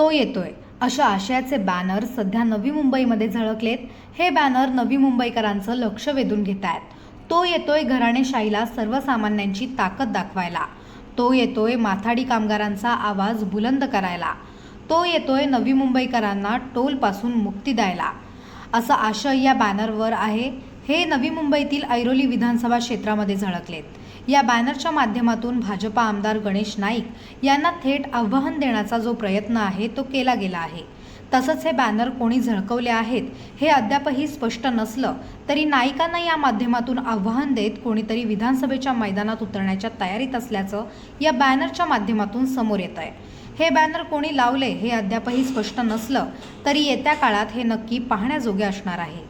तो येतोय. अशा आशयाचे बॅनर सध्या नवी मुंबईमध्ये झळकलेत. हे बॅनर नवी मुंबईकरांचं लक्ष वेधून घेत आहेत तो येतोय घराणेशाहीला सर्वसामान्यांची ताकद दाखवायला. तो येतोय माथाडी कामगारांचा आवाज बुलंद करायला. तो येतोय नवी मुंबईकरांना टोलपासून मुक्ती द्यायला. असा आशय या बॅनरवर आहे. हे नवी मुंबईतील ऐरोली विधानसभा क्षेत्रामध्ये झळकलेत. या बॅनरच्या माध्यमातून भाजपा आमदार गणेश नाईक यांना थेट आव्हान देण्याचा जो प्रयत्न आहे तो केला गेला आहे. तसंच हे बॅनर कोणी झळकवले आहेत हे अद्यापही स्पष्ट नसलं तरी नाईकांना या माध्यमातून आव्हान देत कोणीतरी विधानसभेच्या मैदानात उतरण्याच्या तयारीत असल्याचं या बॅनरच्या माध्यमातून समोर येत आहे हे बॅनर कोणी लावले हे अद्यापही स्पष्ट नसलं तरी येत्या काळात हे नक्की पाहण्याजोगे असणार आहे.